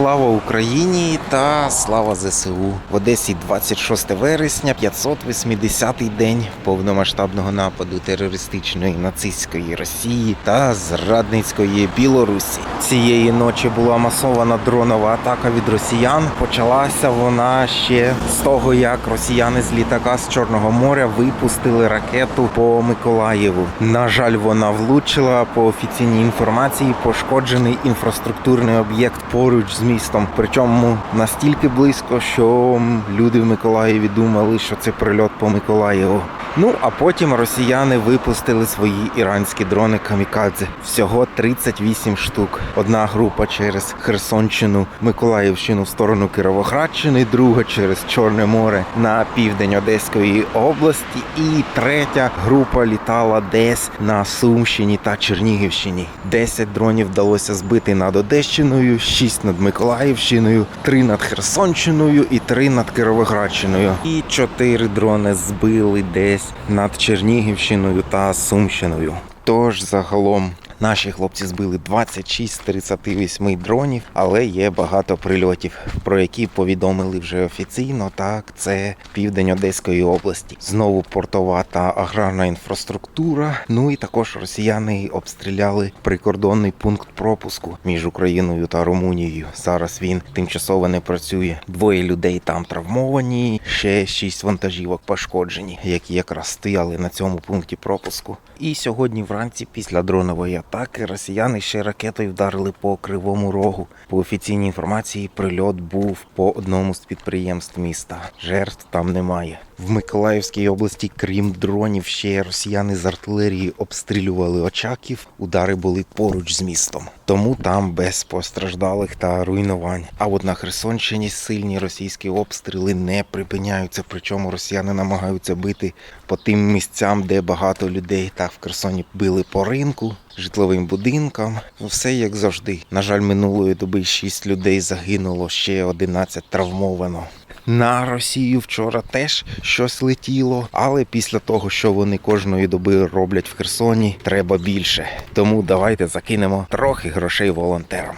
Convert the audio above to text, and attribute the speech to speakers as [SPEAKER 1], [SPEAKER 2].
[SPEAKER 1] Слава Україні та слава ЗСУ. В Одесі 26 вересня, 580-й день повномасштабного нападу терористичної нацистської Росії та зрадницької Білорусі. Цієї ночі була масована дронова атака від росіян. Почалася вона ще з того, як росіяни з літака з Чорного моря випустили ракету по Миколаєву. На жаль, вона влучила по офіційній інформації. Пошкоджений інфраструктурний об'єкт поруч з містом. Причому настільки близько, що люди в Миколаєві думали, що це прильот по Миколаєву. Ну а потім росіяни випустили свої іранські дрони камікадзе. Всього 38 штук. Одна група через Херсонщину, Миколаївщину в сторону Кіровоградщини, друга через Чорне море на південь Одеської області, і третя група літала десь на Сумщині та Чернігівщині. 10 дронів вдалося збити над Одещиною, 6 над Миколаївщиною, 3 над Херсонщиною і 3 над Кіровоградщиною. І 4 дрони збили десь над Чернігівщиною та Сумщиною. Тож загалом наші хлопці збили 26 з 38 дронів, але є багато прильотів, про які повідомили вже офіційно. Так, це південь Одеської області. Знову портова та аграрна інфраструктура. Ну і також росіяни обстріляли прикордонний пункт пропуску між Україною та Румунією. Зараз він тимчасово не працює. Двоє людей там травмовані, ще шість вантажівок пошкоджені, які якраз стояли на цьому пункті пропуску. І сьогодні вранці, після дронової атаки, росіяни ще ракетою вдарили по кривому рогу. По офіційній інформації, прильот був по одному з підприємств міста. Жертв там немає. В Миколаївській області, крім дронів, ще росіяни з артилерії обстрілювали очаків. Удари були поруч з містом. Тому там без постраждалих та руйнувань. А от на Херсонщині сильні російські обстріли не припиняються. Причому росіяни намагаються бити по тим місцям, де багато людей. Так в Херсоні били по ринку, житловим будинкам. Все як завжди. На жаль, минулої доби 6 людей загинуло, ще 11 травмовано. На Росію вчора теж щось летіло, але після того, що вони кожної доби роблять в Херсоні, треба більше. Тому давайте закинемо трохи грошей волонтерам.